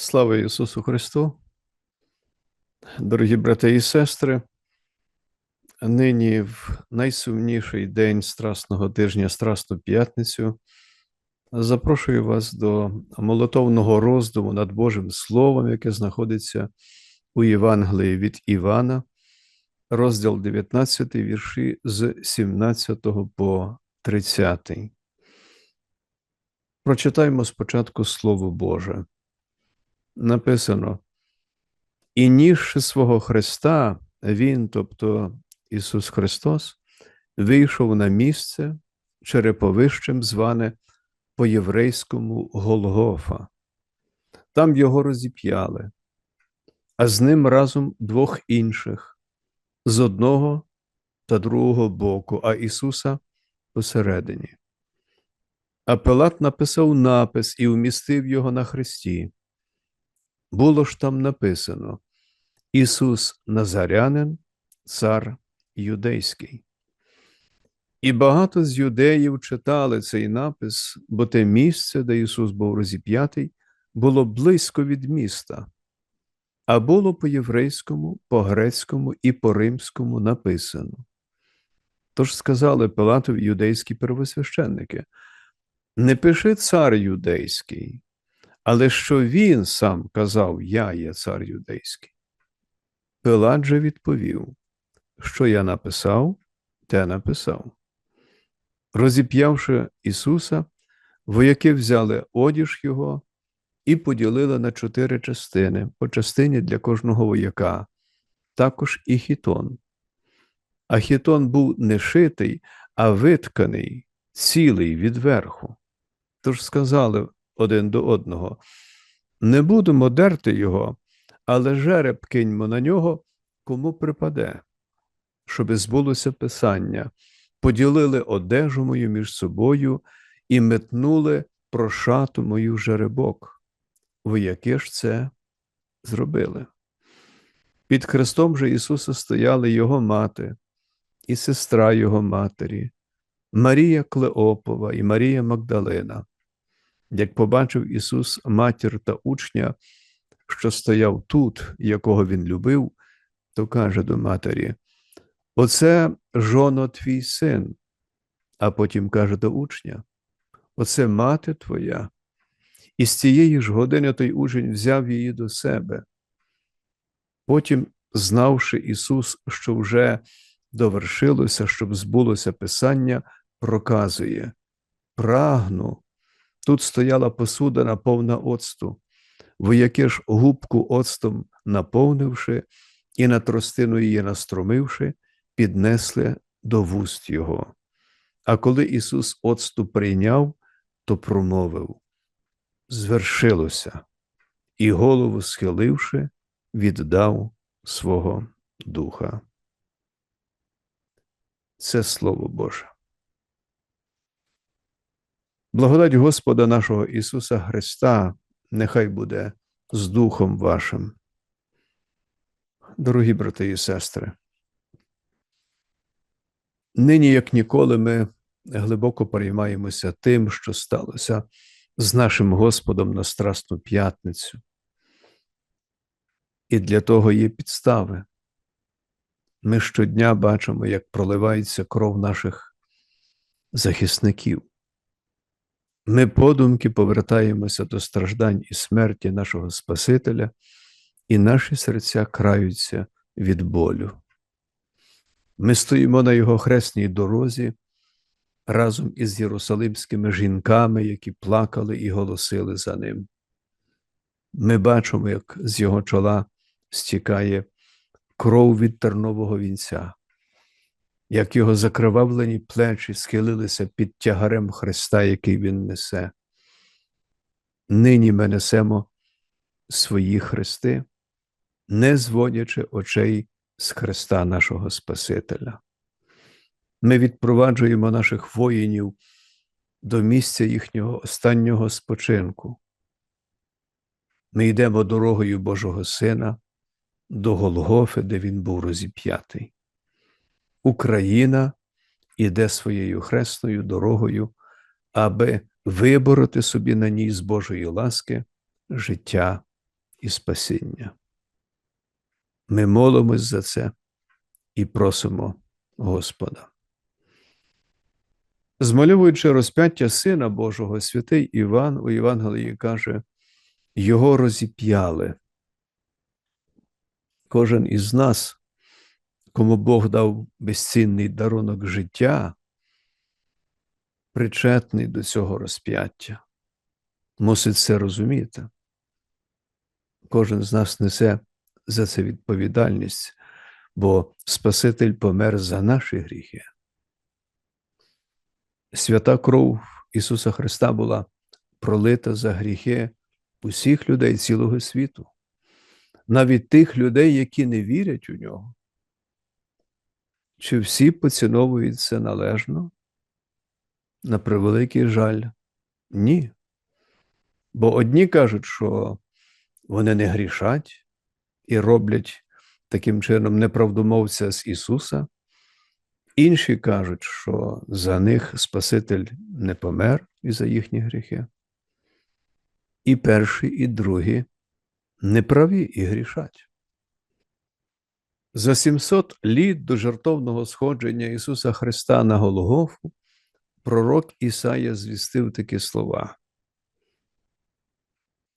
Слава Ісусу Христу! Дорогі брати і сестри, нині в найсумніший день Страсного тижня, Страсну п'ятницю, запрошую вас до молитовного роздуму над Божим Словом, яке знаходиться у Євангелії від Івана, розділ 19, вірші з 17 по 30. Прочитаємо спочатку Слово Боже написано: І нісши свого Христа, Він, тобто Ісус Христос, вийшов на місце череповищем, зване по єврейському Голгофа. Там його розіп'яли, а з ним разом двох інших з одного та другого боку, а Ісуса посередині. А Пилат написав напис і вмістив його на хресті було ж там написано Ісус Назарянин, цар юдейський. І багато з юдеїв читали цей напис, бо те місце, де Ісус був розіп'ятий, було близько від міста, а було по єврейському, по грецькому і по римському написано. Тож сказали Пилатові юдейські первосвященники: Не пиши цар юдейський, але що він сам казав, я є цар юдейський. Пилат же відповів, що я написав, те написав. Розіп'явши Ісуса, вояки взяли одіж Його і поділили на чотири частини, по частині для кожного вояка, також і хітон. А хітон був не шитий, а витканий, цілий відверху. Тож сказали один до одного. Не будемо дерти його, але жереб киньмо на нього, кому припаде, щоби збулося писання, поділили одежу мою між собою і метнули прошату мою жеребок. Ви яке ж це зробили? Під хрестом же Ісуса стояли Його мати і сестра Його матері, Марія Клеопова і Марія Магдалина. Як побачив Ісус матір та учня, що стояв тут, якого він любив, то каже до матері: Оце жоно твій син, а потім каже до учня: Оце мати твоя. І з цієї ж години той учень взяв її до себе. Потім, знавши Ісус, що вже довершилося, щоб збулося Писання, проказує: Прагну. Тут стояла посудина повна оцту, вояки ж губку оцтом наповнивши і на тростину її настромивши, піднесли до вуст його. А коли Ісус оцту прийняв, то промовив: Звершилося, і голову схиливши, віддав свого Духа. Це Слово Боже. Благодать Господа нашого Ісуса Христа, нехай буде з Духом вашим. Дорогі брати і сестри, нині, як ніколи, ми глибоко переймаємося тим, що сталося з нашим Господом на Страсну п'ятницю. І для того є підстави. Ми щодня бачимо, як проливається кров наших захисників. Ми подумки повертаємося до страждань і смерті нашого Спасителя, і наші серця краються від болю. Ми стоїмо на Його хресній дорозі разом із єрусалимськими жінками, які плакали і голосили за ним. Ми бачимо, як з його чола стікає кров від тернового вінця як його закривавлені плечі схилилися під тягарем Христа, який Він несе. Нині ми несемо свої хрести, не зводячи очей з Христа нашого Спасителя. Ми відпроваджуємо наших воїнів до місця їхнього останнього спочинку. Ми йдемо дорогою Божого Сина до Голгофи, де Він був розіп'ятий. Україна іде своєю хресною дорогою, аби вибороти собі на ній з Божої ласки життя і спасіння. Ми молимось за це і просимо Господа. Змалюючи розп'яття Сина Божого, святий Іван у Євангелії каже, його розіп'яли. Кожен із нас, кому Бог дав безцінний дарунок життя, причетний до цього розп'яття, мусить це розуміти. Кожен з нас несе за це відповідальність, бо Спаситель помер за наші гріхи. Свята кров Ісуса Христа була пролита за гріхи усіх людей цілого світу, навіть тих людей, які не вірять у нього. Чи всі поціновують це належно? На превеликий жаль, ні. Бо одні кажуть, що вони не грішать і роблять таким чином неправдомовця з Ісуса. Інші кажуть, що за них Спаситель не помер і за їхні гріхи. І перші, і другі неправі і грішать. За 700 літ до жертовного сходження Ісуса Христа на Голгофу пророк Ісая звістив такі слова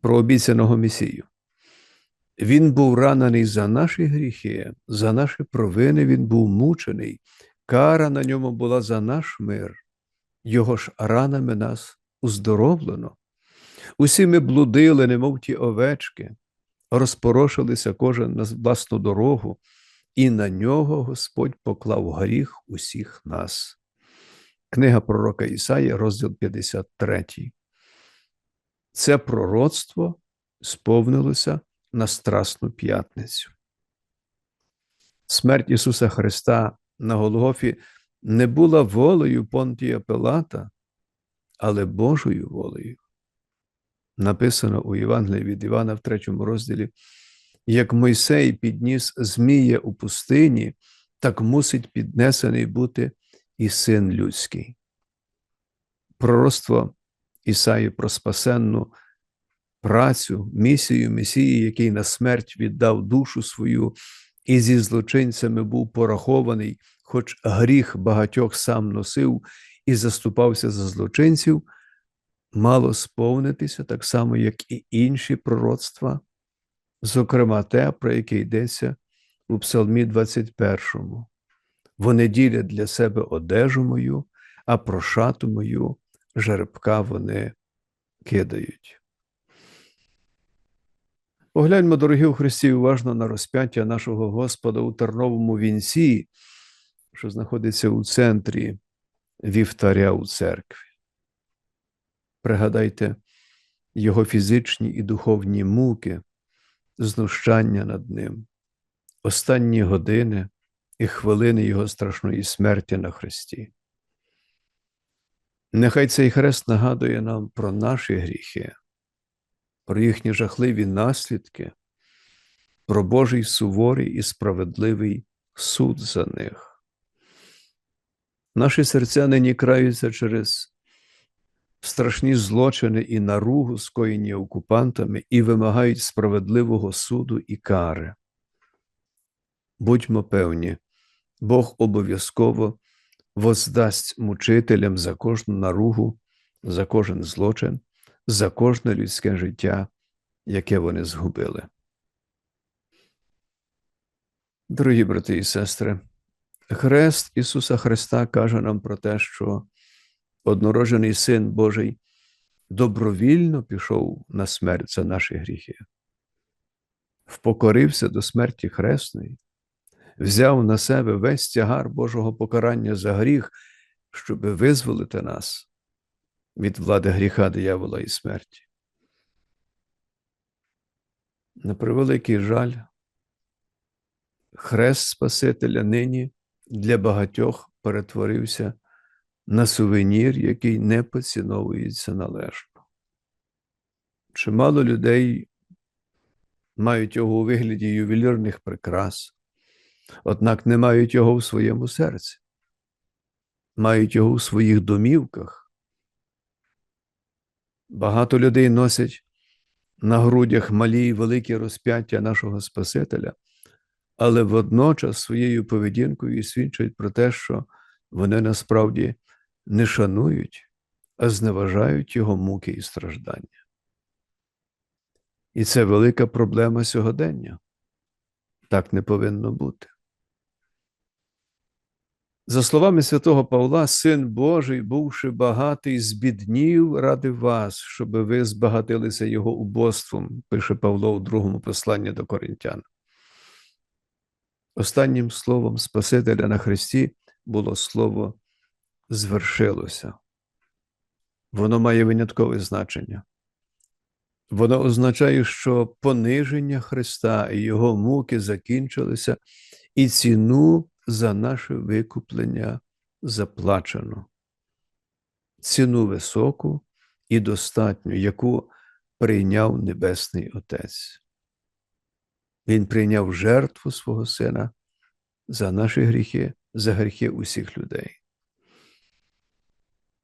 про обіцяного Месію. Він був ранений за наші гріхи, за наші провини він був мучений, кара на ньому була за наш мир, його ж ранами нас уздоровлено. Усі ми блудили, немов ті овечки, розпорошилися кожен на власну дорогу, і на нього Господь поклав гріх усіх нас. Книга пророка Ісаї, розділ 53. Це пророцтво сповнилося на Страсну п'ятницю. Смерть Ісуса Христа на Голгофі не була волею Понтія Пилата, але Божою волею. Написано у Євангелії від Івана в третьому розділі: як Мойсей підніс Змія у пустині, так мусить піднесений бути і син людський. Пророцтво Ісаї про спасенну працю, місію Месії, який на смерть віддав душу свою і зі злочинцями був порахований, хоч гріх багатьох сам носив і заступався за злочинців, мало сповнитися так само, як і інші пророцтва, зокрема те, про яке йдеться у Псалмі 21. Вони ділять для себе одежу мою, а про шату мою жеребка вони кидають. Погляньмо, дорогі у Христі, уважно на розп'яття нашого Господа у терновому вінці, що знаходиться у центрі вівтаря у церкві. Пригадайте його фізичні і духовні муки, знущання над ним, останні години і хвилини Його страшної смерті на Христі. Нехай цей хрест нагадує нам про наші гріхи, про їхні жахливі наслідки, про Божий суворий і справедливий суд за них. Наші серця нині краються через страшні злочини і наругу, скоєні окупантами, і вимагають справедливого суду і кари. Будьмо певні, Бог обов'язково воздасть мучителям за кожну наругу, за кожен злочин, за кожне людське життя, яке вони згубили. Дорогі брати і сестри, Хрест Ісуса Христа каже нам про те, що однороджений Син Божий добровільно пішов на смерть за наші гріхи, впокорився до смерті Хресної, взяв на себе весь тягар Божого покарання за гріх, щоб визволити нас від влади гріха, диявола і смерті. На превеликий жаль, хрест Спасителя нині для багатьох перетворився на сувенір, який не поціновується належно. Чимало людей мають його у вигляді ювелірних прикрас, однак не мають його в своєму серці, мають його в своїх домівках. Багато людей носять на грудях малі й великі розп'яття нашого Спасителя, але водночас своєю поведінкою свідчать про те, що вони насправді не шанують, а зневажають Його муки і страждання. І це велика проблема сьогодення. Так не повинно бути. За словами святого Павла, Син Божий, бувши багатий, збіднів ради вас, щоб ви збагатилися Його убоством, пише Павло у другому посланні до Коринтян. Останнім словом Спасителя на Христі було слово звершилося. Воно має виняткове значення. Воно означає, що пониження Христа і Його муки закінчилися, і ціну за наше викуплення заплачено. Ціну високу і достатню, яку прийняв Небесний Отець. Він прийняв жертву свого Сина за наші гріхи, за гріхи усіх людей.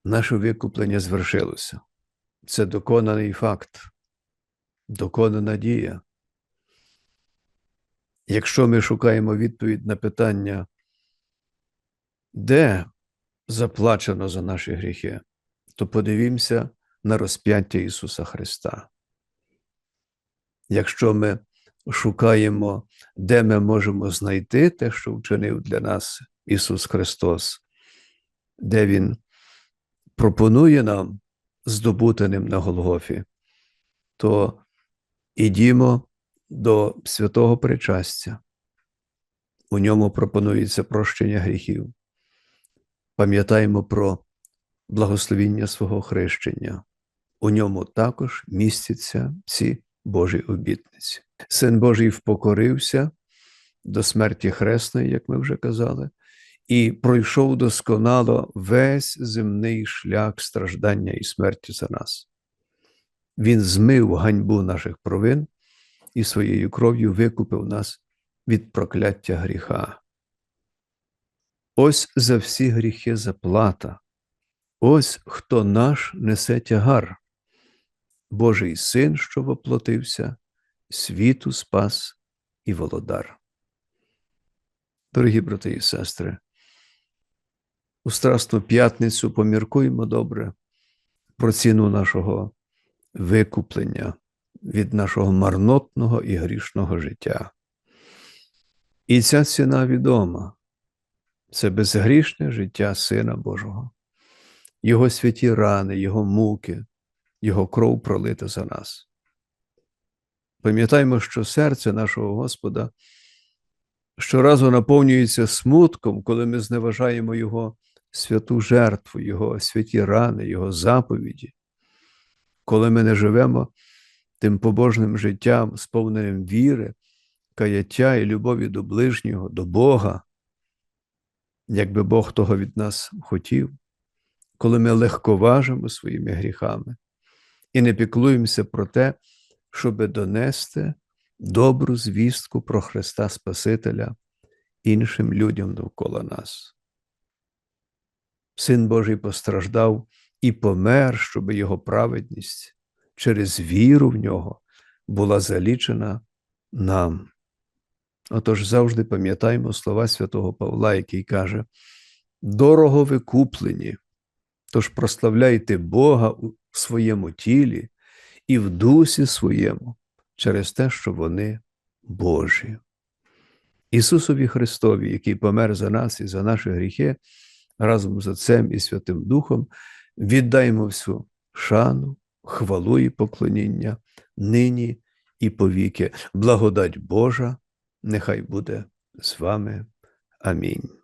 Наше викуплення звершилося. Це доконаний факт, доконана дія. Якщо ми шукаємо відповідь на питання, де заплачено за наші гріхи, то подивімося на розп'яття Ісуса Христа. Якщо ми шукаємо, де ми можемо знайти те, що вчинив для нас Ісус Христос, де Він пропонує нам здобути ним на Голгофі, то ідімо до святого причастя. У ньому пропонується прощення гріхів. Пам'ятаємо про благословіння свого хрещення. У ньому також містяться ці Божі обітниці. Син Божий впокорився до смерті хресної, як ми вже казали, і пройшов досконало весь земний шлях страждання і смерті за нас. Він змив ганьбу наших провин і своєю кров'ю викупив нас від прокляття гріха. Ось за всі гріхи заплата, ось хто наш несе тягар, Божий син, що воплотився, світу спас і володар. Дорогі брати і сестри, у Страсну п'ятницю поміркуємо добре про ціну нашого викуплення від нашого марнотного і грішного життя. І ця ціна відома це безгрішне життя Сина Божого, Його святі рани, Його муки, Його кров пролита за нас. Пам'ятаємо, що серце нашого Господа щоразу наповнюється смутком, коли ми зневажаємо Його святу жертву, Його святі рани, Його заповіді, коли ми не живемо тим побожним життям, сповненим віри, каяття і любові до ближнього, до Бога, якби Бог того від нас хотів, коли ми легковажимо своїми гріхами і не піклуємося про те, щоб донести добру звістку про Христа Спасителя іншим людям довкола нас. Син Божий постраждав і помер, щоб його праведність через віру в нього була залічена нам. Отож завжди пам'ятаємо слова святого Павла, який каже: дорого ви куплені, тож прославляйте Бога у своєму тілі і в дусі своєму через те, що вони Божі. Ісусові Христові, який помер за нас і за наші гріхи, разом з Отцем і Святим Духом, віддаємо всю шану, хвалу і поклоніння нині і повіки. Благодать Божа, нехай буде з вами. Амінь.